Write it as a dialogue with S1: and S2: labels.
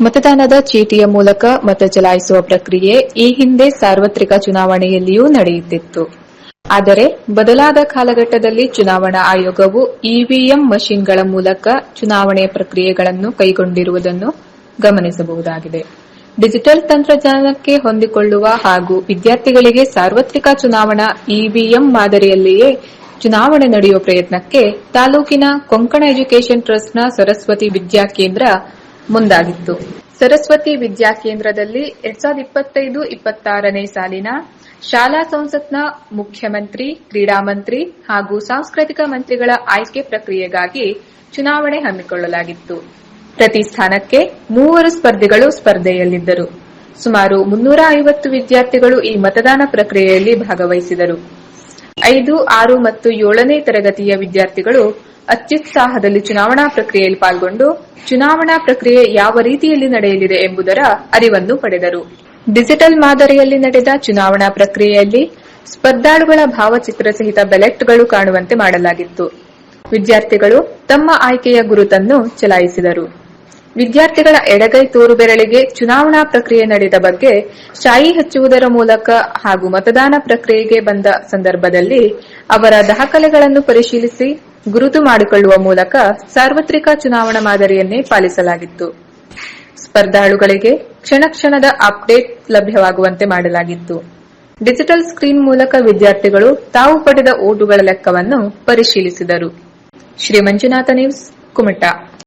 S1: ಮತದಾನದ ಚೀಟಿಯ ಮೂಲಕ ಮತ ಚಲಾಯಿಸುವ ಪ್ರಕ್ರಿಯೆ ಈ ಹಿಂದೆ ಸಾರ್ವತ್ರಿಕ ಚುನಾವಣೆಯಲ್ಲಿಯೂ ನಡೆಯುತ್ತಿತ್ತು. ಆದರೆ ಬದಲಾದ ಕಾಲಘಟ್ಟದಲ್ಲಿ ಚುನಾವಣಾ ಆಯೋಗವು ಇವಿಎಂ ಮಷಿನ್ಗಳ ಮೂಲಕ ಚುನಾವಣೆ ಪ್ರಕ್ರಿಯೆಗಳನ್ನು ಕೈಗೊಂಡಿರುವುದನ್ನು ಗಮನಿಸಬಹುದಾಗಿದೆ. ಡಿಜಿಟಲ್ ತಂತ್ರಜ್ಞಾನಕ್ಕೆ ಹೊಂದಿಕೊಳ್ಳುವ ಹಾಗೂ ವಿದ್ಯಾರ್ಥಿಗಳಿಗೆ ಸಾರ್ವತ್ರಿಕ ಚುನಾವಣಾ ಇವಿಎಂ ಮಾದರಿಯಲ್ಲಿಯೇ ಚುನಾವಣೆ ನಡೆಯುವ ಪ್ರಯತ್ನಕ್ಕೆ ತಾಲೂಕಿನ ಕೊಂಕಣ ಎಜುಕೇಷನ್ ಟ್ರಸ್ಟ್ನ ಸರಸ್ವತಿ ವಿದ್ಯಾಕೇಂದ್ರ ಮುಂದಾಗಿತ್ತು. ಸರಸ್ವತಿ ವಿದ್ಯಾಕೇಂದ್ರದಲ್ಲಿ ಎರಡ್ ಸಾವಿರದ ಇಪ್ಪತ್ತೈದು ಇಪ್ಪತ್ತಾರನೇ ಸಾಲಿನ ಶಾಲಾ ಸಂಸತ್ನ ಮುಖ್ಯಮಂತ್ರಿ, ಕ್ರೀಡಾ ಮಂತ್ರಿ ಹಾಗೂ ಸಾಂಸ್ಕೃತಿಕ ಮಂತ್ರಿಗಳ ಆಯ್ಕೆ ಪ್ರಕ್ರಿಯೆಗಾಗಿ ಚುನಾವಣೆ ಹಮ್ಮಿಕೊಳ್ಳಲಾಗಿತ್ತು. ಪ್ರತಿ ಸ್ಥಾನಕ್ಕೆ ಮೂವರು ಸ್ಪರ್ಧಿಗಳು ಸ್ಪರ್ಧೆಯಲ್ಲಿದ್ದರು. ಸುಮಾರು ಮುನ್ನೂರ ಐವತ್ತು ವಿದ್ಯಾರ್ಥಿಗಳು ಈ ಮತದಾನ ಪ್ರಕ್ರಿಯೆಯಲ್ಲಿ ಭಾಗವಹಿಸಿದರು. ಐದು, ಆರು ಮತ್ತು ಏಳನೇ ತರಗತಿಯ ವಿದ್ಯಾರ್ಥಿಗಳು ಅತ್ಯುತ್ಸಾಹದಲ್ಲಿ ಚುನಾವಣಾ ಪ್ರಕ್ರಿಯೆಯಲ್ಲಿ ಪಾಲ್ಗೊಂಡು ಚುನಾವಣಾ ಪ್ರಕ್ರಿಯೆ ಯಾವ ರೀತಿಯಲ್ಲಿ ನಡೆಯಲಿದೆ ಎಂಬುದರ ಅರಿವನ್ನು ಪಡೆದರು. ಡಿಜಿಟಲ್ ಮಾದರಿಯಲ್ಲಿ ನಡೆದ ಚುನಾವಣಾ ಪ್ರಕ್ರಿಯೆಯಲ್ಲಿ ಸ್ಪರ್ಧಾಳುಗಳ ಭಾವಚಿತ್ರ ಸಹಿತ ಬೆಲೆಟ್ಗಳು ಕಾಣುವಂತೆ ಮಾಡಲಾಗಿತ್ತು. ವಿದ್ಯಾರ್ಥಿಗಳು ತಮ್ಮ ಆಯ್ಕೆಯ ಗುರುತನ್ನು ಚಲಾಯಿಸಿದರು. ವಿದ್ಯಾರ್ಥಿಗಳ ಎಡಗೈ ತೋರು ಬೆರಳಿಗೆ ಚುನಾವಣಾ ಪ್ರಕ್ರಿಯೆ ನಡೆದ ಬಗ್ಗೆ ಶಾಯಿ ಹಚ್ಚುವುದರ ಮೂಲಕ ಹಾಗೂ ಮತದಾನ ಪ್ರಕ್ರಿಯೆಗೆ ಬಂದ ಸಂದರ್ಭದಲ್ಲಿ ಅವರ ದಾಖಲೆಗಳನ್ನು ಪರಿಶೀಲಿಸಿ ಗುರುತು ಮಾಡಿಕೊಳ್ಳುವ ಮೂಲಕ ಸಾರ್ವತ್ರಿಕ ಚುನಾವಣಾ ಮಾದರಿಯನ್ನೇ ಪಾಲಿಸಲಾಗಿತ್ತು. ಸ್ಪರ್ಧಾಳುಗಳಿಗೆ ಕ್ಷಣ ಕ್ಷಣದ ಅಪ್ಡೇಟ್ ಲಭ್ಯವಾಗುವಂತೆ ಮಾಡಲಾಗಿತ್ತು. ಡಿಜಿಟಲ್ ಸ್ಕ್ರೀನ್ ಮೂಲಕ ವಿದ್ಯಾರ್ಥಿಗಳು ತಾವು ಪಡೆದ ಓಟುಗಳ ಲೆಕ್ಕವನ್ನು ಪರಿಶೀಲಿಸಿದರು. ಶ್ರೀ ಮಂಜುನಾಥ ನ್ಯೂಸ್, ಕುಮಟಾ.